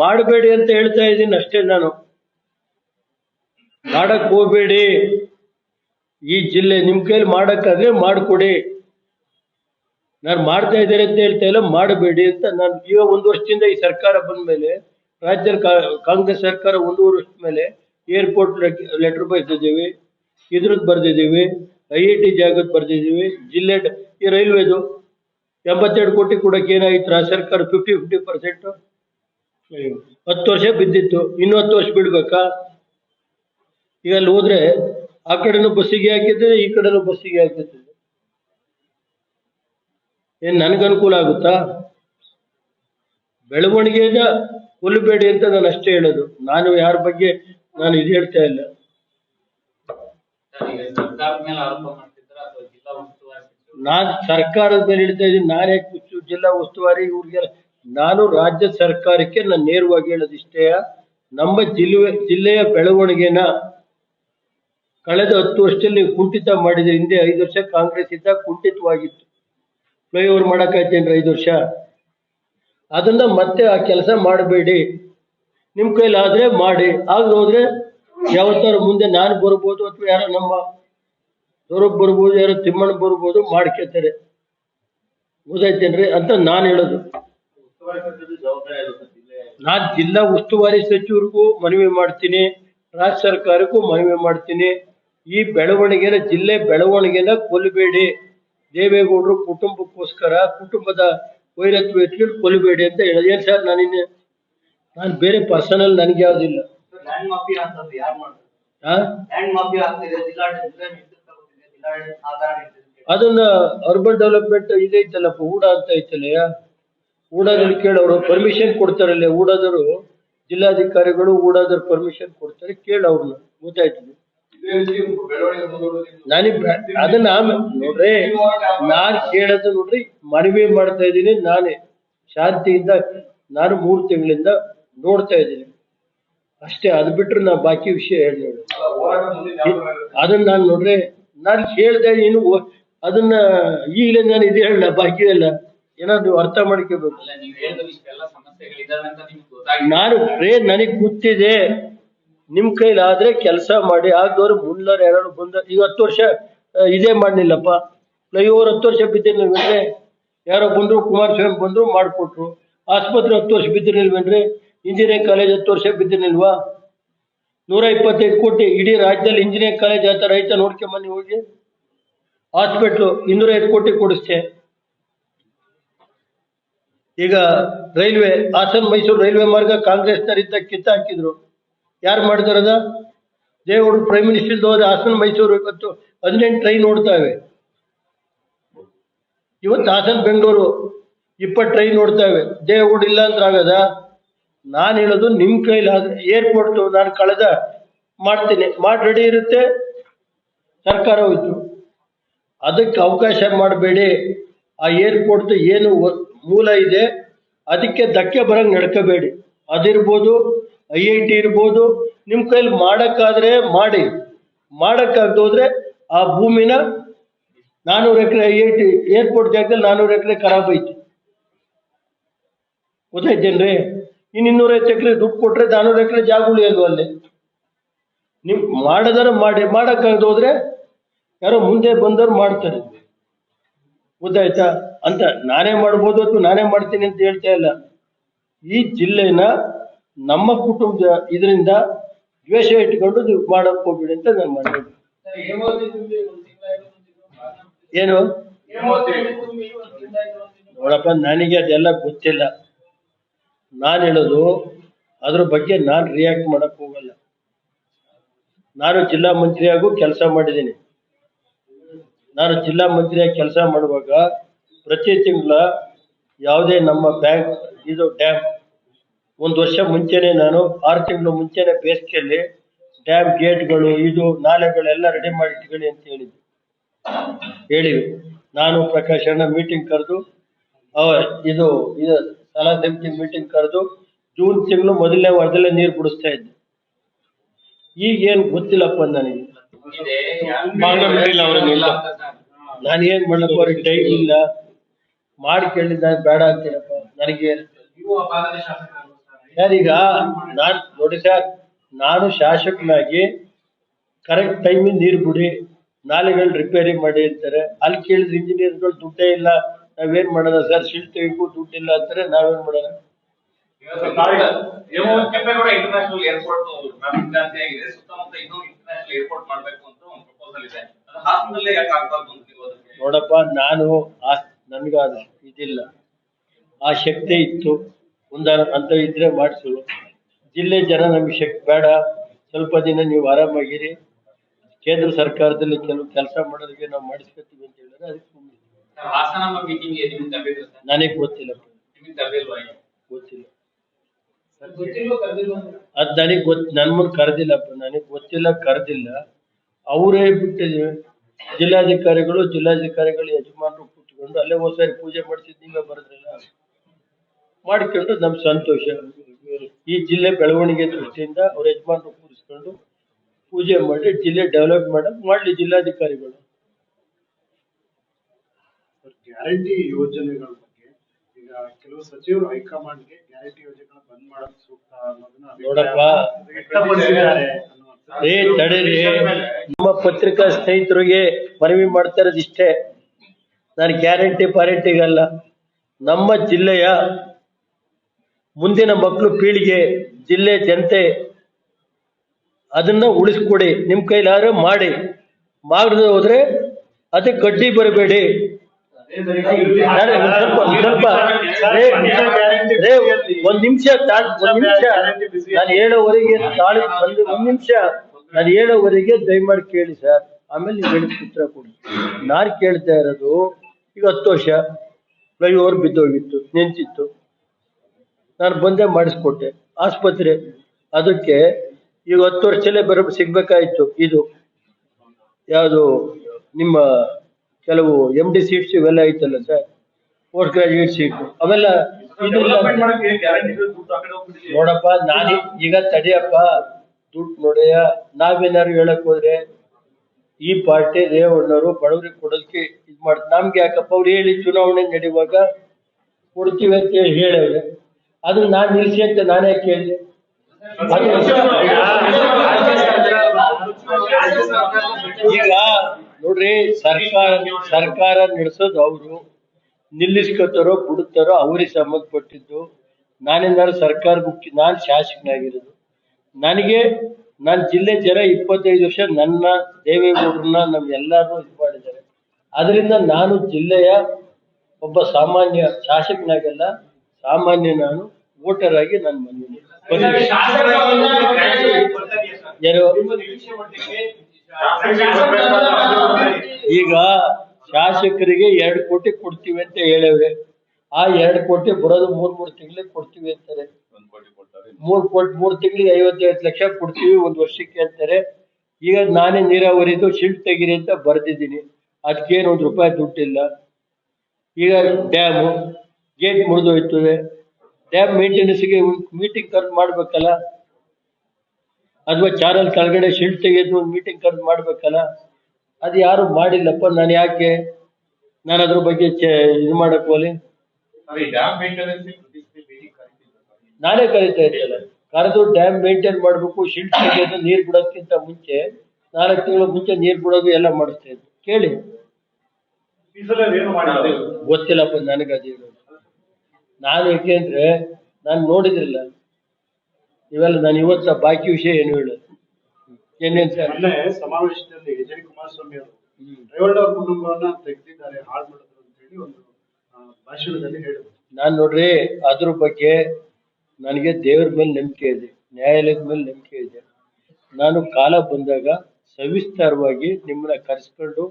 ಮಾಡಬೇಡಿ ಅಂತ ಹೇಳ್ತಾ ಇದ್ದೀನಿ ಅಷ್ಟೇ ನಾನು. ಮಾಡಕ್ ಹೋಗ್ಬೇಡಿ. ಈ ಜಿಲ್ಲೆ ನಿಮ್ ಕೈಲಿ ಮಾಡಕ್ಕಾದ್ರೆ ಮಾಡ್ಕೊಡಿ. ನಾನು ಮಾಡ್ತಾ ಇದ್ದೇನೆ ಅಂತ ಹೇಳ್ತಾ ಇಲ್ಲ, ಮಾಡಬೇಡಿ ಅಂತ ನಾನು ಈಗ ಒಂದು ವರ್ಷದಿಂದ ಈ ಸರ್ಕಾರ ಬಂದ ಮೇಲೆ, ರಾಜ್ಯ ಕಾಂಗ್ರೆಸ್ ಸರ್ಕಾರ ಒಂದೂವರೆ ವರ್ಷದ ಮೇಲೆ ಏರ್ಪೋರ್ಟ್ ಲೆಟರ್ ಬರೆದಿದ್ದೀವಿ, ಇದ್ರದ್ದು ಬರೆದಿದ್ದೀವಿ ಐ ಐ ಟಿ ಜಾಗದ ಬರೆದಿದ್ದೀವಿ, ಜಿಲ್ಲೆ ಈ ರೈಲ್ವೆದು ಎಂಬತ್ತೆರಡು ಕೋಟಿ ಕೊಡಕ್ಕೆ ಏನಾಗಿತ್ತು ಆ ಸರ್ಕಾರ ಫಿಫ್ಟಿ ಫಿಫ್ಟಿ ಪರ್ಸೆಂಟ್ ಹತ್ತು ವರ್ಷ ಬಿದ್ದಿತ್ತು ಇನ್ನು ಹತ್ತು ವರ್ಷ ಬಿಡ್ಬೇಕಾ? ಈಗ ಅಲ್ಲಿ ಹೋದ್ರೆ ಆ ಕಡೆನೂ ಬಸ್ಸಿಗೆ ಹಾಕಿದ್ರೆ ಈ ಕಡೆನೂ ಬಸ್ಸಿಗೆ ಹಾಕಿದ್ರೆ. ಏನ್ ನನಗೆ ಅನುಕೂಲ ಆಗುತ್ತಾ? ಬೆಳವಣಿಗೆನ ಕೊಲ್ಲಬೇಡಿ ಅಂತ ನಾನು ಅಷ್ಟೇ ಹೇಳೋದು. ನಾನು ಯಾರ ಬಗ್ಗೆ ನಾನು ಇದು ಹೇಳ್ತಾ ಇಲ್ಲ. ನಾನ್ ಸರ್ಕಾರದ ಮೇಲೆ ಹೇಳ್ತಾ ಇದ್ದೀನಿ. ನಾನೇ ಜಿಲ್ಲಾ ಉಸ್ತುವಾರಿ ಇವ್ರಿಗೆ ನಾನು ರಾಜ್ಯ ಸರ್ಕಾರಕ್ಕೆ ನಾನು ನೇರವಾಗಿ ಹೇಳೋದಿಷ್ಟೇ, ನಮ್ಮ ಜಿಲ್ಲೆ, ಜಿಲ್ಲೆಯ ಬೆಳವಣಿಗೆನ ಕಳೆದ ಹತ್ತು ವರ್ಷದಲ್ಲಿ ಕುಂಠಿತ ಮಾಡಿದ್ರೆ, ಹಿಂದೆ ಐದು ವರ್ಷ ಕಾಂಗ್ರೆಸ್ ಇದ್ದ ಕುಂಠಿತವಾಗಿತ್ತು. ಫ್ಲೈಓವರ್ ಮಾಡಕ್ಕಾಯ್ತೇನ್ರಿ ಐದು ವರ್ಷ? ಅದನ್ನ ಮತ್ತೆ ಆ ಕೆಲಸ ಮಾಡಬೇಡಿ. ನಿಮ್ ಆದ್ರೆ ಮಾಡಿ. ಆಗ ಹೋದ್ರೆ ಯಾವತ್ತಾರು ಮುಂದೆ ನಾನು ಬರ್ಬೋದು ಅಥವಾ ಯಾರೋ ನಮ್ಮ ಸ್ವರೂಪ್ ಬರ್ಬೋದು, ಯಾರೋ ತಿಮ್ಮಣ್ಣ ಬರ್ಬೋದು ಮಾಡ್ಕೊತಾರೆ ಓದಾಯ್ತೇನ್ರಿ ಅಂತ ನಾನು ಹೇಳೋದು. ನಾನ್ ಜಿಲ್ಲಾ ಉಸ್ತುವಾರಿ ಸಚಿವರಿಗೂ ಮನವಿ ಮಾಡ್ತೀನಿ ರಾಜ್ಯ ಸರ್ಕಾರಕ್ಕೂ ಮನವಿ ಮಾಡ್ತೀನಿ. ಈ ಬೆಳವಣಿಗೆನ ಜಿಲ್ಲೆ ಬೆಳವಣಿಗೆನ ಕೊಲ್ಲಬೇಡಿ. ದೇವೇಗೌಡರು ಕುಟುಂಬಕ್ಕೋಸ್ಕರ ಕುಟುಂಬದ ವೈರತ್ವ ಇಟ್ಕೊಂಡು ಕೊಲ್ಲಬೇಡಿ ಅಂತ ಹೇಳಿದೆ ಏನ್ ಸರ್ ನಾನಿನ್ನೆ ನಾನು ಬೇರೆ ಪರ್ಸನಲ್ ನನಗೆ ಯಾವ್ದಿಲ್ಲ ಅದನ್ನ ಅರ್ಬನ್ ಡೆವಲಪ್ಮೆಂಟ್ ಇದೆ ಐತಲ್ಲಪ್ಪ ಊಡ ಅಂತ ಐತಲ್ಲ ಊಡಾದಲ್ಲಿ ಕೇಳೋರು ಪರ್ಮಿಷನ್ ಕೊಡ್ತಾರಲ್ಲ ಊಡಾದರು ಜಿಲ್ಲಾಧಿಕಾರಿಗಳು ಊಡಾದವ್ರು ಪರ್ಮಿಷನ್ ಕೊಡ್ತಾರೆ ಕೇಳ ಅವ್ರನ್ನ ಗೊತ್ತಾಯ್ತು ನಾನು ಅದನ್ನ ನೋಡ್ರಿ, ನಾನ್ ಕೇಳೋದು ನೋಡ್ರಿ, ಮನವಿ ಮಾಡ್ತಾ ಇದ್ದೀನಿ, ನಾನೇ ಶಾಂತಿಯಿಂದ ನಾನು ಮೂರು ತಿಂಗಳಿಂದ ನೋಡ್ತಾ ಇದ್ದೀನಿ. ಅಷ್ಟೇ, ಅದು ಬಿಟ್ರೆ ನಾ ಬಾಕಿ ವಿಷಯ ಹೇಳಿ ಅದನ್ನ ನಾನು ನೋಡ್ರಿ, ನಾನು ಕೇಳ್ದೆ ಇನ್ನು ಒ- ಅದನ್ನ ಈಗಲೇ ನಾನು ಇದು ಹೇಳ ಬಾಕಿ ಎಲ್ಲ. ಏನಾದ್ರು ಅರ್ಥ ಮಾಡ್ಕೋಬೇಕು ನೀವ್? ನಿಮ್ಗೆ ಗೊತ್ತಾಗಿದೆ ನಾನು ರೇ, ನನಗ್ ಗೊತ್ತಿದೆ. ನಿಮ್ ಕೈಲಾದ್ರೆ ಕೆಲಸ ಮಾಡಿ. ಆಗ್ದವ್ರು ಮುಂದೋರು ಯಾರು ಬಂದ ಈಗ ಹತ್ತು ವರ್ಷ ಇದೇ ಮಾಡ್ಲಿಲ್ಲಪ್ಪ. ಫ್ಲೈಓವರ್ ಹತ್ತು ವರ್ಷ ಬಿದ್ದಿರ್ಲಿಲ್ವೇನ್ರಿ ಯಾರೋ ಬಂದ್ರು, ಕುಮಾರಸ್ವಾಮಿ ಬಂದ್ರು, ಮಾಡಿಕೊಟ್ರು. ಆಸ್ಪತ್ರೆ ಹತ್ತು ವರ್ಷ ಬಿದ್ದಿರ್ಲಿಲ್ವೇನ್ರಿ ಇಂಜಿನಿಯರಿಂಗ್ ಕಾಲೇಜ್ ಹತ್ತು ವರ್ಷ ಬಿದ್ದಿರ್ಲಿಲ್ವಾ? ನೂರ ಇಪ್ಪತ್ತೈದು ಕೋಟಿ ಇಡೀ ರಾಜ್ಯದಲ್ಲಿ ಇಂಜಿನಿಯರಿಂಗ್ ಕಾಲೇಜ್ ಆತ ರೈತ ನೋಡ್ಕೊಂಬನ್ನಿ ಹೋಗಿ. ಹಾಸ್ಪಿಟ್ಲು ಇನ್ನೂರ ಐದು ಕೋಟಿ ಕೊಡಿಸ್ತೆ. ಈಗ ರೈಲ್ವೆ, ಹಾಸನ್ ಮೈಸೂರು ರೈಲ್ವೆ ಮಾರ್ಗ ಕಾಂಗ್ರೆಸ್ನವರಿದ್ದ ಕಿತ್ತ ಹಾಕಿದ್ರು ಯಾರು ಮಾಡ್ತಾರದ ದೇವರು ಪ್ರೈಮ್ ಮಿನಿಸ್ಟರ್ ಹೋದ್ರೆ ಹಾಸನ್ ಮೈಸೂರು ಇವತ್ತು ಹದಿನೆಂಟು ಟ್ರೈನ್ ಓಡ್ತಾವೆ. ಇವತ್ತು ಹಾಸನ್, ಬೆಂಗಳೂರು ಇಪ್ಪತ್ತು ಟ್ರೈನ್ ಓಡ್ತಾವೆ. ದೇವಗುಡ್ ಇಲ್ಲ ಅಂದ್ರೆ ಆಗದ? ನಾನು ಹೇಳೋದು ನಿಮ್ ಕೈಲಿ ಏರ್ಪೋರ್ಟ್ ನಾನು ಕಳೆದ ಮಾಡ್ತೀನಿ. ಮಾಡಿ ರೆಡಿ ಇರುತ್ತೆ. ಸರ್ಕಾರ ಹೋಯ್ತು. ಅದಕ್ಕೆ ಅವಕಾಶ ಮಾಡಬೇಡಿ. ಆ ಏರ್ಪೋರ್ಟ್ ಏನು ಮೂಲ ಇದೆ. ಅದಕ್ಕೆ ಧಕ್ಕೆ ಬರಂಗ್ ನಡ್ಕೋಬೇಡಿ. ಅದಿರ್ಬೋದು, ಐ ಐ ಟಿ ಇರ್ಬೋದು, ನಿಮ್ ಕೈಲಿ ಮಾಡಕ್ಕಾದ್ರೆ ಮಾಡಿ. ಮಾಡೋಕ್ಕಾಗ್ದೋದ್ರೆ ಆ ಭೂಮಿನ ನಾನೂರು acre I I T, airport ಜಾಗದಲ್ಲಿ ನಾನೂರು ಎಕರೆ ಖರಾಬ್ ಐತಿ. ಗೊತ್ತಾಯ್ತೇನ್ರಿ? ಇನ್ನು ಇನ್ನೂರೈವತ್ತು ಎಕರೆ ದುಡ್ಡು ಕೊಟ್ರೆ ನಾನೂರು ಎಕರೆ ಜಾಗ ಉಳಿಯಲ್ವ ಅಲ್ಲಿ? ನಿಮ್ ಮಾಡದಾರ ಮಾಡಿ, ಮಾಡೋಕ್ಕಾಗ್ದೋದ್ರೆ ಯಾರೋ ಮುಂದೆ ಬಂದವ್ರು ಮಾಡ್ತಾರೆ. ಗೊತ್ತಾಯ್ತಾ? ಅಂತ ನಾನೇ ಮಾಡ್ಬೋದು ಅಥವಾ ನಾನೇ ಮಾಡ್ತೀನಿ ಅಂತ ಹೇಳ್ತಾ ಇಲ್ಲ. ಈ ಜಿಲ್ಲೆನ ನಮ್ಮ ಕುಟುಂಬದ ಇದರಿಂದ ದ್ವೇಷ ಇಟ್ಕೊಂಡು ನೀವು ಮಾಡಕ್ ಹೋಗ್ಬೇಡಿ ಅಂತ ನಾನು ಮಾಡ್ತೀನಿ. ಏನು? ನೋಡಪ್ಪ, ನನಗೆ ಅದೆಲ್ಲ ಗೊತ್ತಿಲ್ಲ. ನಾನು ಹೇಳೋದು, ಅದ್ರ ಬಗ್ಗೆ ನಾನು ರಿಯಾಕ್ಟ್ ಮಾಡಕ್ ಹೋಗಲ್ಲ. ನಾನು ಜಿಲ್ಲಾ ಮಂತ್ರಿಯಾಗೂ ಕೆಲಸ ಮಾಡಿದ್ದೀನಿ. ನಾನು ಜಿಲ್ಲಾ ಮಂತ್ರಿಯಾಗಿ ಕೆಲಸ ಮಾಡುವಾಗ ಪ್ರತಿ ತಿಂಗಳ ಯಾವುದೇ ನಮ್ಮ ಬ್ಯಾಂಕ್ ಇದು ಡ್ಯಾಮ್. ಒಂದು ವರ್ಷ ಮುಂಚೆನೆ ನಾನು ಆರು ತಿಂಗಳು ಮುಂಚೆನೆ ಬೇಸಿಗೆಯಲ್ಲಿ ಡ್ಯಾಮ್ ಗೇಟ್ಗಳು ಇದು ನಾಲೆಗಳೆಲ್ಲ ರೆಡಿ ಮಾಡಿ ಇಟ್ಕೊಳ್ಳಿ ಅಂತ ಹೇಳಿದ್ವಿ ಹೇಳಿವಿ ನಾನು ಪ್ರಕಾಶ್ ಅಣ್ಣ ಮೀಟಿಂಗ್ ಕರೆದು ಇದು ಇದು ಸಲಹಾ ಸಮಿತಿ ಮೀಟಿಂಗ್ ಕರೆದು ಜೂನ್ ತಿಂಗಳು ಮೊದಲನೇ ವಾರದಲ್ಲೇ ನೀರು ಬಿಡಿಸ್ತಾ ಇದ್ದೆ. ಈಗ ಏನು ಗೊತ್ತಿಲ್ಲಪ್ಪ ನನಗೆ. ನಾನು ಏನ್ ಮಾಡಕ್ಕೆ ಅವ್ರಿಗೆ ಟೈಮ್ ಇಲ್ಲ. ಮಾಡಿ ಕೇಳಿದ್ದ ಬೇಡ ಅಂತೀರಪ್ಪ. ನನಗೆ ನೀವು ಅಪಾಗದ ಶಾಸಕರು ಸರ್ ಯಾರೀಗ ನಾನ್ ನೋಡಿ ಸರ್ ನಾನು ಶಾಸಕನಾಗಿ ಕರೆಕ್ಟ್ ಟೈಮಿಗೆ ನೀರು ಬಿಡಿ ನಾಲೆಗಳು ರಿಪೇರಿ ಮಾಡಿ ಅಂತಾರೆ. ಅಲ್ಲಿ ಕೇಳಿದ್ರೆ ಇಂಜಿನಿಯರ್ಗಳು ದುಡ್ಡೇ ಇಲ್ಲ ನಾವೇನ್ ಮಾಡೋಣ ಸರ್? ಶಿಲ್ ತೆಗಿಗೂ ದುಡ್ಡಿಲ್ಲ ಅಂತಾರೆ ನಾವೇನ್ ಮಾಡೋಣ ಕೆಂಪೇಗೌಡ ಇಂಟರ್ನ್ಯಾಷನಲ್ ಏರ್ಪೋರ್ಟ್ ಟ್ರಾಫಿಕ್ ಜಾಸ್ತಿ ಆಗಿದೆ. ಸುತ್ತಮುತ್ತ ಇನ್ನೊಂದು ಇಂಟರ್ನ್ಯಾಷನಲ್ ಏರ್ಪೋರ್ಟ್ ಮಾಡ್ಬೇಕು ಅಂತ ಒಂದು ಪ್ರಪೋಸಲ್ ಇದೆ. ಹಾಸನದಲ್ಲೇ ಯಾಕೆ ಆಗ್ಬಾರ್ದು ನೋಡಪ್ಪ ನಾನು ನನ್ಗ ಅದು ಇದಿಲ್ಲ. ಆ ಶಕ್ತಿ ಇತ್ತು. ಮುಂದ ಅಂತ ಇದ್ರೆ ಮಾಡಿಸು. ಜಿಲ್ಲೆ ಜನ ನಮ್ಗೆ ಶಕ್ತಿ ಬೇಡ. ಸ್ವಲ್ಪ ದಿನ ನೀವು ಆರಾಮಾಗಿರಿ. ಕೇಂದ್ರ ಸರ್ಕಾರದಲ್ಲಿ ಕೆಲವು ಕೆಲಸ ಮಾಡೋದಕ್ಕೆ ನಾವು ಮಾಡಿಸ್ಕೊತೀವಿ ಅಂತ ಹೇಳಿದ್ರೆ ಅದಕ್ಕೆ ನನಗೆ ಗೊತ್ತಿಲ್ಲ. ಗೊತ್ತಿಲ್ಲ? ಅದ್ ನನಗೆ ಗೊತ್ತ ನನ್ ಮುಂದೆ ಕರೆದಿಲ್ಲಪ್ಪ ನನಗೆ ಗೊತ್ತಿಲ್ಲ ಕರೆದಿಲ್ಲ. ಅವರೇ ಬಿಟ್ಟು ಜಿಲ್ಲಾಧಿಕಾರಿಗಳು ಜಿಲ್ಲಾಧಿಕಾರಿಗಳು ಯಜಮಾನರು ಕೂತ್ಕೊಂಡು ಅಲ್ಲೇ ಹೋದ್ಸಾರಿ ಪೂಜೆ ಮಾಡಿಸಿದ್ ನೀವೇ ಬರೋದ್ರಲ್ಲ. ಮಾಡ್ಕೊಂಡು ನಮ್ ಸಂತೋಷ. ಈ ಜಿಲ್ಲೆ ಬೆಳವಣಿಗೆ ದೃಷ್ಟಿಯಿಂದ ಅವ್ರ ಯಜಮಾನರು ಕೂರಿಸ್ಕೊಂಡು ಪೂಜೆ ಮಾಡಿ ಜಿಲ್ಲೆ ಡೆವಲಪ್ ಮಾಡಕ್ ಮಾಡ್ಲಿ ಜಿಲ್ಲಾಧಿಕಾರಿಗಳು. ಗ್ಯಾರಂಟಿ ಯೋಜನೆಗಳ ಬಗ್ಗೆ ಈಗ ಕೆಲವು ಸಚಿವರು ಹೈಕಮಾಂಡ್ಗೆ ಗ್ಯಾರಂಟಿ ಯೋಜನೆಗಳ ಬಂದ್ ಮಾಡೋದು ಸೂಕ್ತ ಅನ್ನೋದನ್ನ ನೋಡಪ್ಪ. ವ್ಯಕ್ತಪಡಿಸಿದ್ದಾರೆ ಅನ್ನುವಂಥದ್ದು. ಏ ತಡೀರಿ. ನಮ್ಮ ಪತ್ರಿಕಾ ಸ್ನೇಹಿತರಿಗೆ ಮನವಿ ಮಾಡ್ತಾ ಇರೋದು ಇಷ್ಟೇ. ನಾನು ಗ್ಯಾರಂಟಿ ಪಾರಂಟಿಗಲ್ಲ. ನಮ್ಮ ಜಿಲ್ಲೆಯ ಮುಂದಿನ ಮಕ್ಕಳು ಪೀಳಿಗೆ, ಜಿಲ್ಲೆ ಜನತೆ, ಅದನ್ನ ಉಳಿಸ್ಕೊಡಿ. ನಿಮ್ ಕೈಲಾದ್ರೆ ಮಾಡಿ. ಮಾಡದೆ ಹೋದ್ರೆ ಅದಕ್ಕೆ ಗಡ್ಡಿ ಬರಬೇಡಿ. ಸ್ವಲ್ಪ, ಒಂದ್ ನಿಮಿಷ ನಿಮಿಷ. ನಾನು ಹೇಳೋವರೆಗೆ ತಾಳಿ ಒಂದು ಒಂದ್ ನಿಮಿಷ. ನಾನು ಹೇಳೋವರೆಗೆ ದಯಮಾಡಿ ಕೇಳಿ ಸರ್. ಆಮೇಲೆ ನೀವು ಉತ್ತರ ಕೊಡಿ ನಾನು ಕೇಳ್ತಾ ಇರೋದು ಈಗ ಹತ್ತು ವರ್ಷ ಫ್ಲೈಓವರ್ ಬಿದ್ದೋಗಿತ್ತು ನಿಂತಿತ್ತು ನಾನು ಬಂದೇ ಮಾಡಿಸ್ಕೊಟ್ಟೆ. ಆಸ್ಪತ್ರೆ ಅದಕ್ಕೆ ಈಗ ಹತ್ತು ವರ್ಷದಲ್ಲೇ ಬರ ಸಿಗ್ಬೇಕಾಯ್ತು. ಇದು ಯಾವುದು ನಿಮ್ಮ ಕೆಲವು ಎಂ ಡಿ ಸೀಟ್ಸ್ ಇವೆಲ್ಲ ಐತಲ್ಲ ಸರ್? ಪೋಸ್ಟ್ ಗ್ರಾಜುಯೇಟ್ ಸೀಟ್ ಅವೆಲ್ಲ ನೋಡಪ್ಪ ನಾನು ಈಗ ತಡಿಯಪ್ಪ. ದುಡ್ಡು ನೋಡಯ್ಯ. ನಾವೇನಾದ್ರು ಹೇಳಕ್ ಹೋದ್ರೆ ಈ ಪಾರ್ಟಿ ರೇವಣ್ಣವರು ಬಡವರಿಗೆ ಕೊಡೋದಕ್ಕೆ ಇದು ಮಾಡ್ತಾರೆ ನಮ್ಗೆ ಯಾಕಪ್ಪ ಅವ್ರು ಹೇಳಿ ಚುನಾವಣೆ ನಡೆಯುವಾಗ ಕೊಡ್ತೀವಿ ಅಂತ ಹೇಳಿ ಹೇಳವ್ರೆ. ಅದು ನಾನು ನಿಲ್ಸಿ ಅಂತ ನಾನೇ ಕೇಳಿದೆ. ಈಗ ನೋಡ್ರಿ ಸರ್ಕಾರ ಸರ್ಕಾರ ನಡೆಸೋದು ಅವರು. ನಿಲ್ಲಿಸ್ಕೊತಾರೋ ಬಿಡುತ್ತಾರೋ ಅವ್ರಿಗೆ ಸಂಬಂಧಪಟ್ಟಿದ್ದು. ನಾನೇನಾದ್ರು ಸರ್ಕಾರ ಮುಖ್ಯ ನಾನು ಶಾಸಕನಾಗಿರೋದು. ನನಗೆ ನನ್ನ ಜಿಲ್ಲೆ ಜನ ಇಪ್ಪತ್ತೈದು ವರ್ಷ ನನ್ನ ದೇವೇಗೌಡರನ್ನ ನಮ್ಗೆಲ್ಲರೂ ಇದು ಮಾಡಿದ್ದಾರೆ. ಅದರಿಂದ ನಾನು ಜಿಲ್ಲೆಯ ಒಬ್ಬ ಸಾಮಾನ್ಯ ಶಾಸಕನಾಗಲ್ಲ, ಸಾಮಾನ್ಯ ನಾನು ವೋಟರ್ ಆಗಿ ನಾನು ಬಂದಿದ್ದೀನಿ ಈಗ ಶಾಸಕರಿಗೆ ಎರಡು ಕೋಟಿ ಕೊಡ್ತೀವಿ ಅಂತ ಹೇಳವ್ರೆ. ಆ ಎರಡು ಕೋಟಿ ಬರೋದು ಮೂರ್ ಮೂರು ತಿಂಗಳಿಗೆ ಕೊಡ್ತೀವಿ ಅಂತಾರೆ. ಮೂರ್ ಕೋಟಿ ಮೂರ್ ತಿಂಗಳಿಗೆ ಐವತ್ತೈವತ್ತು ಲಕ್ಷ ಕೊಡ್ತೀವಿ ಒಂದ್ ವರ್ಷಕ್ಕೆ ಅಂತಾರೆ. ಈಗ ನಾನೇ ನೀರಾವರಿದು ಶಿಲ್ಟ್ ತೆಗೀರಿ ಅಂತ ಬರ್ದಿದ್ದೀನಿ. ಅದಕ್ಕೇನು ಒಂದ್ ರೂಪಾಯಿ ದುಡ್ಡಿಲ್ಲ. ಈಗ ಡ್ಯಾಮು ಗೇಟ್ ಮುರಿದೋಯ್ತದೆ ಡ್ಯಾಮ್ ಮೇಂಟೆನೆನ್ಸ್ಗೆ ಮೀಟಿಂಗ್ ಕರೆದು ಮಾಡ್ಬೇಕಲ್ಲ? ಅಥವಾ ಚಾರಲ್ ಕೆಳಗಡೆ ಶಿಲ್ಟ್ ತೆಗೆದು ಒಂದು ಮೀಟಿಂಗ್ ಕರೆದು ಮಾಡ್ಬೇಕಲ್ಲ? ಅದು ಯಾರು ಮಾಡಿಲ್ಲಪ್ಪ ನಾನು ಯಾಕೆ? ನಾನು ಅದ್ರ ಬಗ್ಗೆ ಇದು ಮಾಡಕ್ ಹೋಲಿ ನಾನೇ ಕರೀತಾ ಇದ್ದಲ್ಲ ಕರೆದು ಡ್ಯಾಮ್ ಮೇಂಟೈನ್ ಮಾಡ್ಬೇಕು ಶಿಲ್ಟ್ ತೆಗೆಯೋದು ನೀರ್ ಬಿಡೋದಕ್ಕಿಂತ ಮುಂಚೆ ನಾಲ್ಕು ತಿಂಗಳ ಮುಂಚೆ ನೀರ್ ಬಿಡೋದು ಎಲ್ಲ ಮಾಡಿಸ್ತಾ ಇದ್ದೆ. ಕೇಳಿ. ಗೊತ್ತಿಲ್ಲಪ್ಪ ನನಗೆ ಅದೇನು ನಾನು ಏಕೆಂದ್ರೆ ನಾನು ನೋಡಿದ್ರಲ್ಲ. ಇವೆಲ್ಲ ನಾನು ಇವತ್ತ ಬಾಕಿ ವಿಷಯ ಏನು ಹೇಳು? ಏನೇನು ಸರ್? ಸಮಾವೇಶದಲ್ಲಿ ಎಚ್ ಡಿ ಕುಮಾರಸ್ವಾಮಿ ಅವರು ರೇವಣ್ಣ ಅವ್ರ ಕುಟುಂಬವನ್ನ ತೆಗೆದಿದ್ದಾರೆ ಹಾಳು ಮಾಡಿದ್ರು ಅಂತ ಹೇಳಿ ಒಂದು ಭಾಷಣದಲ್ಲಿ ಹೇಳಿದ್ರು. ನಾನು ನೋಡ್ರಿ ಅದ್ರ ಬಗ್ಗೆ ನನಗೆ ದೇವ್ರ ಮೇಲೆ ನಂಬಿಕೆ ಇದೆ, ನ್ಯಾಯಾಲಯದ ಮೇಲೆ ನಂಬಿಕೆ ಇದೆ. ನಾನು ಕಾಲ ಬಂದಾಗ ಸವಿಸ್ತಾರವಾಗಿ ನಿಮ್ಮನ್ನ ಕರೆಸ್ಕೊಂಡು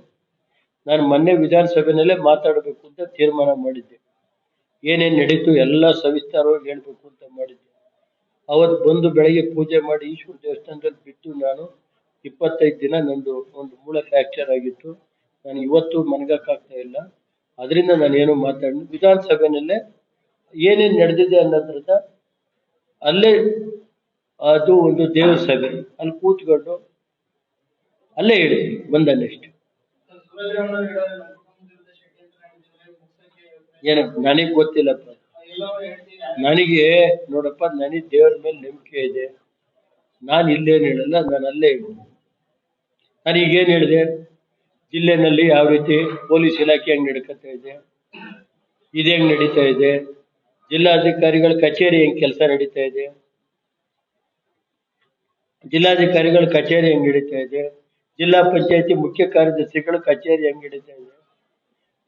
ನಾನು ಮೊನ್ನೆ ವಿಧಾನಸಭೆನಲ್ಲೇ ಮಾತಾಡಬೇಕು ಅಂತ ತೀರ್ಮಾನ ಮಾಡಿದ್ದೆ. ಏನೇನು ನಡೀತು ಎಲ್ಲ ಸವಿಸ್ತಾರವಾಗಿ ಹೇಳಬೇಕು ಅಂತ ಮಾಡಿದ್ದೆ. ಅವತ್ತು ಬಂದು ಬೆಳಗ್ಗೆ ಪೂಜೆ ಮಾಡಿ ಈಶ್ವರ ದೇವಸ್ಥಾನದಲ್ಲಿ ಬಿಟ್ಟು ನಾನು ಇಪ್ಪತ್ತೈದು ದಿನ ನಂದು ಒಂದು ಮೂಳೆ ಫ್ರ್ಯಾಕ್ಚರ್ ಆಗಿತ್ತು. ನಾನು ಇವತ್ತು ಮನಗಕ್ಕಾಗ್ತಾ ಇಲ್ಲ. ಅದರಿಂದ ನಾನು ಏನು ಮಾತಾಡಿ ವಿಧಾನಸಭೆನಲ್ಲೇ ಏನೇನು ನಡೆದಿದೆ ಅನ್ನೋದ್ರದ ಅಲ್ಲೇ ಅದು ಒಂದು ದೇವಸ್ಥಾನ ಅಲ್ಲಿ ಕೂತ್ಕೊಂಡು ಅಲ್ಲೇ ಹೇಳಿ ಬಂದಲ್ಲಿಷ್ಟು ಏನು, ನನಗೆ ಗೊತ್ತಿಲ್ಲಪ್ಪ. ನನಗೆ, ನೋಡಪ್ಪ, ನನಗೆ ದೇವ್ರ ಮೇಲೆ ನಂಬಿಕೆ ಇದೆ. ನಾನು ಇಲ್ಲೇನು ಹೇಳಲ್ಲ, ನಾನು ಅಲ್ಲೇ ಹೇಳ್ತೀನಿ ನಾನು ಈಗೇನು ಹೇಳಿದೆ? ಜಿಲ್ಲೆನಲ್ಲಿ ಯಾವ ರೀತಿ ಪೊಲೀಸ್ ಇಲಾಖೆ ಹೆಂಗ್ ನಡ್ಕೊತಾ ಇದೆ? ಇದು ಹೆಂಗ್ ನಡೀತಾ ಇದೆ? ಜಿಲ್ಲಾಧಿಕಾರಿಗಳ ಕಚೇರಿ ಹೆಂಗ್ ಕೆಲಸ ನಡೀತಾ ಇದೆ? ಜಿಲ್ಲಾಧಿಕಾರಿಗಳ ಕಚೇರಿ ಹೆಂಗ್ ನಡೀತಾ ಇದೆ? ಜಿಲ್ಲಾ ಪಂಚಾಯತಿ ಮುಖ್ಯ ಕಾರ್ಯದರ್ಶಿಗಳ ಕಚೇರಿ ಹೆಂಗ್ ನಡೀತಾ ಇದೆ?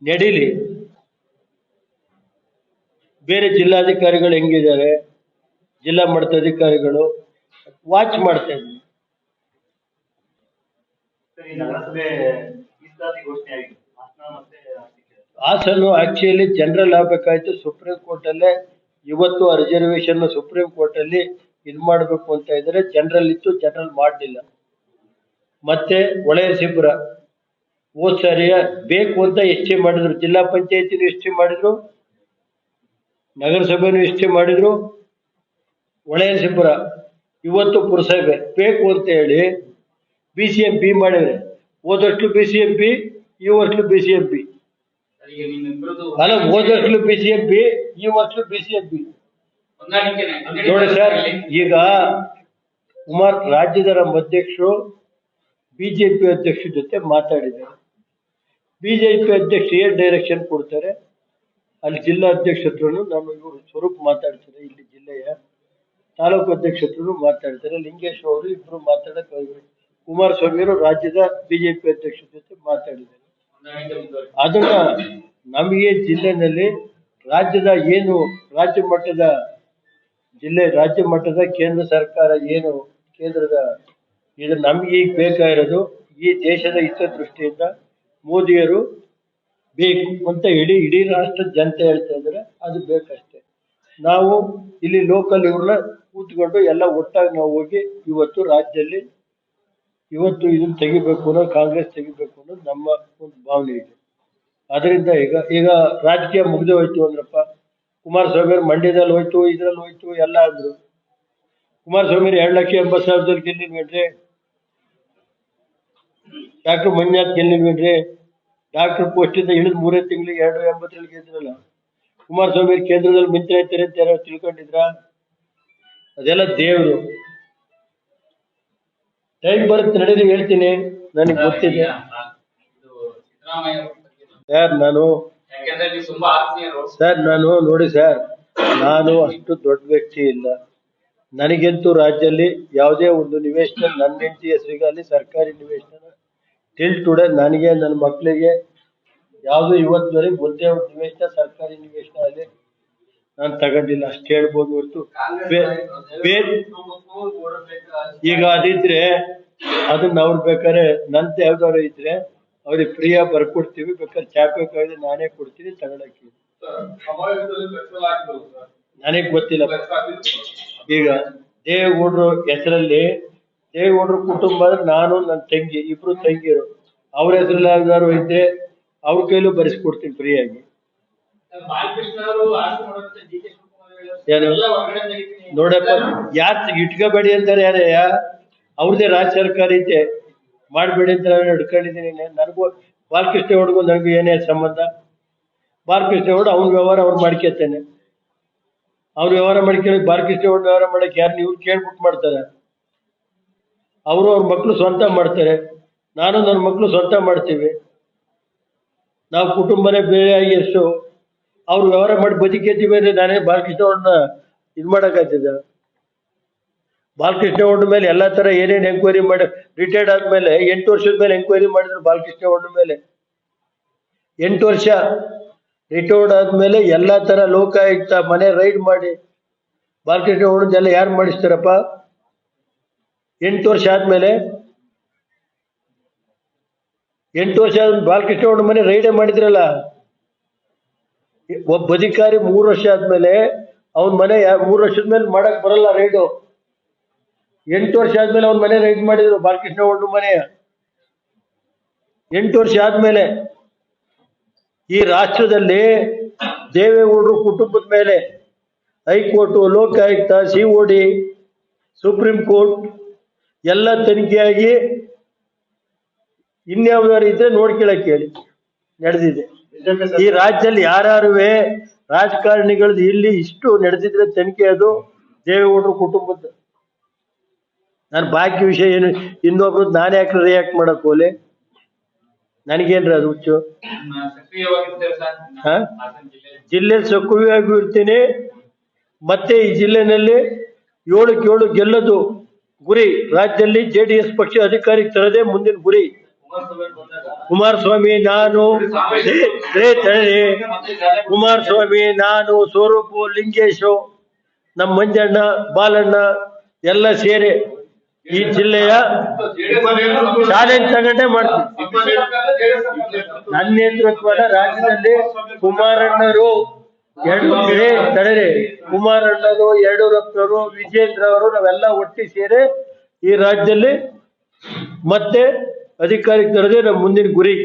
ನಡೀಲಿ. ಬೇರೆ ಜಿಲ್ಲಾಧಿಕಾರಿಗಳು ಹೆಂಗಿದ್ದಾರೆ? ಜಿಲ್ಲಾ ಮಟ್ಟದ ಅಧಿಕಾರಿಗಳು ವಾಚ್ ಮಾಡ್ತಾ ಇದ್ವಿ ನಗರಸಭೆ ಮೀಸಲಾತಿ ಘೋಷಣೆ ಆಗಿದೆ ಹಾಸನ. ಹಾಸನ್ನು ಆಕ್ಚುಲಿ ಜನರಲ್ ಆಗ್ಬೇಕಾಯ್ತು, ಸುಪ್ರೀಂ ಕೋರ್ಟ್ ಅಲ್ಲೇ ಇವತ್ತು ರಿಸರ್ವೇಶನ್ ಸುಪ್ರೀಂ ಕೋರ್ಟ್ ಅಲ್ಲಿ ಇದು ಮಾಡಬೇಕು ಅಂತ ಇದ್ರೆ ಜನರಲ್ ಇತ್ತು, ಜನರಲ್ ಮಾಡಲಿಲ್ಲ. ಮತ್ತೆ ಒಳೆಯ ಶಿಬಿರ ಹೋದ್ ಸಾರಿ ಬೇಕು ಅಂತ ಎಷ್ಟಿ ಮಾಡಿದ್ರು, ಜಿಲ್ಲಾ ಪಂಚಾಯತಿನೂ ಎಷ್ಟಿ ಮಾಡಿದ್ರು, ನಗರಸಭೆನೂ ಎಷ್ಟಿ ಮಾಡಿದ್ರು. ಒಳೆಯ ಶಿಬಿರ ಇವತ್ತು ಪುರಸಭೆ, ಬೇಕು ಅಂತ ಹೇಳಿ ಬಿ ಸಿ ಎಂ ಪಿ ಮಾಡಿದ್ರೆ, ಹೋದಷ್ಟು ಬಿ ಸಿ ಎಂ ಪಿ, ಈ ಬಿ ಸಿ ಎಂ ಪಿ. ಅಲ್ಲ ಹೋದ ವರ್ಷಲು ಬಿ ಸಿ ಎಂ ಪಿ ಈ ವರ್ಷ ಬಿ ಸಿ ಎಂ ಪಿ ನೋಡಿ ಸರ್ ಈಗ ಕುಮಾರ್ ರಾಜ್ಯದ ನಮ್ಮ ಅಧ್ಯಕ್ಷರು ಬಿಜೆಪಿ ಅಧ್ಯಕ್ಷರ ಜೊತೆ ಮಾತಾಡಿದ್ದಾರೆ. ಬಿಜೆಪಿ ಅಧ್ಯಕ್ಷ ಏನ್ ಡೈರೆಕ್ಷನ್ ಕೊಡ್ತಾರೆ? ಅಲ್ಲಿ ಜಿಲ್ಲಾ ಅಧ್ಯಕ್ಷ ಹತ್ರನು ನಮ್ಮ ಇವರು ಸ್ವರೂಪ್ ಮಾತಾಡ್ತಾರೆ ಇಲ್ಲಿ ಜಿಲ್ಲೆಯ ತಾಲೂಕು ಅಧ್ಯಕ್ಷ ಹತ್ರನು ಮಾತಾಡ್ತಾರೆ ಲಿಂಗೇಶ್ ಅವರು ಇಬ್ರು ಮಾತಾಡಕ್ ಕುಮಾರಸ್ವಾಮಿ ಅವರು ರಾಜ್ಯದ ಬಿಜೆಪಿ ಅಧ್ಯಕ್ಷರ ಜೊತೆ ಮಾತಾಡಿದ್ದಾರೆ. ಅದನ್ನ ನಮಗೆ ಜಿಲ್ಲೆನಲ್ಲಿ ರಾಜ್ಯದ ಏನು ರಾಜ್ಯ ಮಟ್ಟದ ಜಿಲ್ಲೆ, ರಾಜ್ಯ ಮಟ್ಟದ ಕೇಂದ್ರ ಸರ್ಕಾರ ಏನು ಕೇಂದ್ರದ ಇದು ನಮ್ಗೆ ಈಗ ಬೇಕಾಗಿರೋದು ಈ ದೇಶದ ಹಿತದೃಷ್ಟಿಯಿಂದ ಮೋದಿಯರು ಬೇಕು ಅಂತ ಇಡೀ ಇಡೀ ರಾಷ್ಟ್ರದ ಜನತೆ ಹೇಳ್ತಾ ಇದ್ದಾರೆ, ಅದು ಬೇಕಷ್ಟೇ. ನಾವು ಇಲ್ಲಿ ಲೋಕಲ್ ಇವ್ರನ್ನ ಕೂತ್ಕೊಂಡು ಎಲ್ಲ ಒಟ್ಟಾಗಿ ನಾವು ಹೋಗಿ ಇವತ್ತು ರಾಜ್ಯದಲ್ಲಿ ಇವತ್ತು ಇದನ್ನ ತೆಗಿಬೇಕು ಅನ್ನೋದು ಕಾಂಗ್ರೆಸ್ ತೆಗಿಬೇಕು ಅನ್ನೋದು ನಮ್ಮ ಒಂದು ಭಾವನೆ ಇದೆ. ಅದರಿಂದ ಈಗ ಈಗ ರಾಜಕೀಯ ಮುಗ್ದು ಹೋಯ್ತು ಅಂದ್ರಪ್ಪ. ಕುಮಾರಸ್ವಾಮಿ ಅವ್ರು ಮಂಡ್ಯದಲ್ಲಿ ಹೋಯ್ತು, ಇದ್ರಲ್ಲಿ ಹೋಯ್ತು, ಎಲ್ಲ ಅಂದ್ರು. ಕುಮಾರಸ್ವಾಮಿ ಎರಡು ಲಕ್ಷ ಎಂಬತ್ತು ಸಾವಿರದಲ್ಲಿ ಗೆಲ್ಲಿಲ್ವೇನ್ರಿ? ಡಾಕ್ಟರ್ ಮಂಜುನಾಥ್ ಗೆಲ್ಲಿಲ್ವೇನ್ರಿ? ಡಾಕ್ಟರ್ ಪೋಸ್ಟಿಂದ ಹಿಡಿದು ಮೂರೇ ತಿಂಗಳಿಗೆ ಎರಡು ಎಂಬತ್ತರಲ್ಲಿ ಗೆದ್ರಲ್ಲ. ಕುಮಾರಸ್ವಾಮಿ ಕೇಂದ್ರದಲ್ಲಿ ಮಿಂತ್ರ ಅಂತ ಯಾರು ತಿಳ್ಕೊಂಡಿದ್ರ? ಅದೆಲ್ಲ ದೇವರು. ಟೈಮ್ ಬರುತ್ತೆ ನಡೀರಿ ಹೇಳ್ತೀನಿ. ನನಗೆ ಗೊತ್ತಿದೆ. ಸರ್ ನಾನು ಸರ್. ನಾನು ನೋಡಿ ಸರ್ ನಾನು ಅಷ್ಟು ದೊಡ್ಡ ವ್ಯಕ್ತಿ ಇಲ್ಲ. ನನಗಂತೂ ರಾಜ್ಯದಲ್ಲಿ ಯಾವುದೇ ಒಂದು ನಿವೇಶನ ನನ್ನ ಹೆಂಡತಿ ಹೆಸರಿಗಾಗಲಿ ಸರ್ಕಾರಿ ನಿವೇಶನ ಟಿಲ್ ಟುಡೇ ನನಗೆ ನನ್ನ ಮಕ್ಕಳಿಗೆ ಯಾವುದು ಇವತ್ತಿನವರೆಗೆ ಒಂದೇ ಒಂದು ನಿವೇಶನ ಸರ್ಕಾರಿ ನಿವೇಶನ ಆಗಲಿ ನಾನು ತಗೊಂಡಿಲ್ಲ ಅಷ್ಟು ಹೇಳ್ಬೋದು ಹೊರತು. ಬೇರೆ ಈಗ ಅದಿದ್ರೆ ಅದನ್ನ ಅವ್ರು ಬೇಕಾದ್ರೆ ನನ್ ಯಾವ್ದಾದ್ರು ಇದ್ರೆ ಅವ್ರಿಗೆ ಪ್ರಿಯ ಬರ್ಕೊಡ್ತೀವಿ. ಬೇಕಾದ್ರೆ ಚಾಪೆ ಕಾಯ್ದೆ ನಾನೇ ಕೊಡ್ತೀನಿ ತಗೊಳಕ್ಕೆ. ನನಗೆ ಗೊತ್ತಿಲ್ಲ. ಈಗ ದೇವೇಗೌಡರು ಹೆಸರಲ್ಲಿ ದೇವೇಗೌಡರು ಕುಟುಂಬ ಅಂದ್ರೆ ನಾನು ನನ್ನ ತಂಗಿ ಇಬ್ರು ತಂಗಿರು. ಅವ್ರ ಹೆಸರಲ್ಲಿ ಯಾವ್ದಾದ್ರು ಇದ್ರೆ ಅವ್ರ ಕೈಲೂ ಬರೆಸ್ಕೊಡ್ತೀನಿ ಫ್ರೀಯಾಗಿ ಏನು? ನೋಡಪ್ಪ ಯಾರು ಇಟ್ಕೋಬೇಡಿ ಅಂತಾರೆ ಯಾರಯ್ಯ ಅವ್ರದೇ ರಾಜ್ಯ ಸರ್ಕಾರ ಇದೆ ಮಾಡಬೇಡಿ ಅಂತ ನಾನು ಹಿಡ್ಕೊಂಡಿದ್ದೀನಿ. ನನಗೂ ಬಾಲಕೃಷ್ಣ ಗೌಡ್ಗೂ ನನಗೂ ಏನೇ ಸಂಬಂಧ. ಬಾಲಕೃಷ್ಣ ಗೌಡ ಅವ್ನ ವ್ಯವಹಾರ ಅವ್ರು ಮಾಡ್ಕೊತಾನೆ. ಅವ್ರ ವ್ಯವಹಾರ ಮಾಡ್ಕೊಳ್ಳಿ ಬಾಲಕೃಷ್ಣ ಗೌಡ ವ್ಯವಹಾರ ಮಾಡಕ್ಕೆ ಯಾರು ಇವ್ರು ಕೇಳ್ಬಿಟ್ಟು ಮಾಡ್ತಾರೆ. ಅವರು ಅವ್ರ ಮಕ್ಕಳು ಸ್ವಂತ ಮಾಡ್ತಾರೆ. ನಾನು ನನ್ನ ಮಕ್ಕಳು ಸ್ವಂತ ಮಾಡ್ತೀವಿ. ನಾವು ಕುಟುಂಬನೇ ಬೇರೆ ಆಗಿ ಎಷ್ಟು ಅವ್ರು ವ್ಯವಹಾರ ಮಾಡಿ ಬದುಕೇತಿ ಮೇಲೆ ನಾನೇ ಬಾಲಕೃಷ್ಣ ಅವ್ರನ್ನ ಇದು ಮಾಡೋಕ್ಕಾಗ್ತದ. ಬಾಲಕೃಷ್ಣ ಅವ್ರ ಮೇಲೆ ಎಲ್ಲ ತರ ಏನೇನು ಎಂಕ್ವೈರಿ ಮಾಡಿ ರಿಟೈರ್ಡ್ ಆದ್ಮೇಲೆ ಎಂಟು ವರ್ಷದ ಮೇಲೆ ಎಂಕ್ವೈರಿ ಮಾಡಿದ್ರು ಬಾಲಕೃಷ್ಣ ಅವ್ರ ಮೇಲೆ. ಎಂಟು ವರ್ಷ ರಿಟೈರ್ಡ್ ಆದ್ಮೇಲೆ ಎಲ್ಲ ತರ ಲೋಕಾಯುಕ್ತ ಮನೆ ರೈಡ್ ಮಾಡಿ ಬಾಲಕೃಷ್ಣ ಅವ್ರದ್ದೆಲ್ಲ ಯಾರು ಮಾಡಿಸ್ತಾರಪ್ಪ? ಎಂಟು ವರ್ಷ ಆದ್ಮೇಲೆ, ಎಂಟು ವರ್ಷ ಬಾಲಕೃಷ್ಣ ಅವ್ರ ಮನೆ ರೈಡೇ ಮಾಡಿದ್ರಲ್ಲ? ಒಬ್ಬ ಅಧಿಕಾರಿ ಮೂರು ವರ್ಷ ಆದ್ಮೇಲೆ ಅವನ ಮನೆ ಮೂರು ವರ್ಷದ ಮೇಲೆ ಮಾಡಕ್ ಬರಲ್ಲ ರೈಡು. ಎಂಟು ವರ್ಷ ಆದ್ಮೇಲೆ ಅವ್ನ ಮನೆ ರೈಡ್ ಮಾಡಿದ್ರು, ಬಾಲಕೃಷ್ಣ ಅವ್ರ ಮನೆ. ಎಂಟು ವರ್ಷ ಆದ್ಮೇಲೆ ಈ ರಾಷ್ಟ್ರದಲ್ಲಿ ದೇವೇಗೌಡರು ಕುಟುಂಬದ ಮೇಲೆ high court, Lokayukta, C O D, supreme court ಎಲ್ಲ ತನಿಖೆಯಾಗಿ ಇನ್ಯಾವ್ದಾರು ಇದ್ರೆ ನೋಡ್ಕೊಳಕ್ಕೆ ಹೇಳಿ, ನಡೆದಿದೆ. ಈ ರಾಜ್ಯದಲ್ಲಿ ಯಾರ್ಯಾರುವೆ ರಾಜಕಾರಣಿಗಳದ್ದು ಇಲ್ಲಿ ಇಷ್ಟು ನಡೆದಿದ್ರೆ ತನಿಖೆ ಅದು? ದೇವೇಗೌಡರು ಕುಟುಂಬದ. ನಾನು ಬಾಕಿ ವಿಷಯ ಏನು? ಇನ್ನೊಬ್ರು ನಾನು ಯಾಕೆ ರಿಯಾಕ್ಟ್ ಮಾಡಕ್ ಹೋಲೆ ನನಗೇನ್ರಿ ಅದು ಹುಚ್ಚು? ಜಿಲ್ಲೆ ಸಕ್ರಿಯವಾಗಿ ಇರ್ತೀನಿ. ಮತ್ತೆ ಈ ಜಿಲ್ಲೆನಲ್ಲಿ ಏಳಕ್ಕೆ ಏಳು ಗೆಲ್ಲದು ಗುರಿ. ರಾಜ್ಯದಲ್ಲಿ ಜೆ ಡಿ ಎಸ್ ಪಕ್ಷ ಅಧಿಕಾರಕ್ಕೆ ತರದೇ ಮುಂದಿನ ಗುರಿ. ಕುಮಾರಸ್ವಾಮಿ, ನಾನು. ಕುಮಾರಸ್ವಾಮಿ, ನಾನು ಸ್ವರೂಪು ಲಿಂಗೇಶು, ನಮ್ಮ ಮಂಜಣ್ಣ, ಬಾಲಣ್ಣ ಎಲ್ಲ ಸೇರಿ ಈ ಜಿಲ್ಲೆಯ ಚಾಲೆಂಜ್ ತಗೊಂಡೆ ಮಾಡ್ತೀವಿ ನನ್ನ ನೇತೃತ್ವದ ರಾಜ್ಯದಲ್ಲಿ ಕುಮಾರಣ್ಣರು ಯಡಿಯೂರಪ್ಪರೇ ತಡೆರೆ ಕುಮಾರಣ್ಣರು, ಯಡಿಯೂರಪ್ಪನವರು ವಿಜೇಂದ್ರ ಅವರು ನಾವೆಲ್ಲ ಒಟ್ಟಿ ಸೇರಿ ಈ ರಾಜ್ಯದಲ್ಲಿ ಮತ್ತೆ ಅಧಿಕಾರಕ್ಕೆ ತರದೇ ನಮ್ಮ ಮುಂದಿನ ಗುರಿ.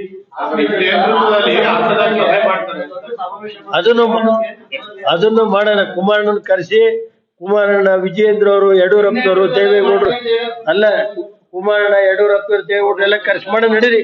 ಅದನ್ನು ಅದನ್ನು ಮಾಡೋಣ. ಕುಮಾರಣ್ಣನ ಕರೆಸಿ, ಕುಮಾರಣ್ಣ ವಿಜೇಂದ್ರ ಅವರು, ಯಡಿಯೂರಪ್ಪನವರು, ದೇವೇಗೌಡರು. ಅಲ್ಲ, ಕುಮಾರಣ್ಣ ಯಡಿಯೂರಪ್ಪ ದೇವೇಗೌಡರು ಎಲ್ಲ ಕರೆಸಿ ಮಾಡಿ ನಡೀರಿ.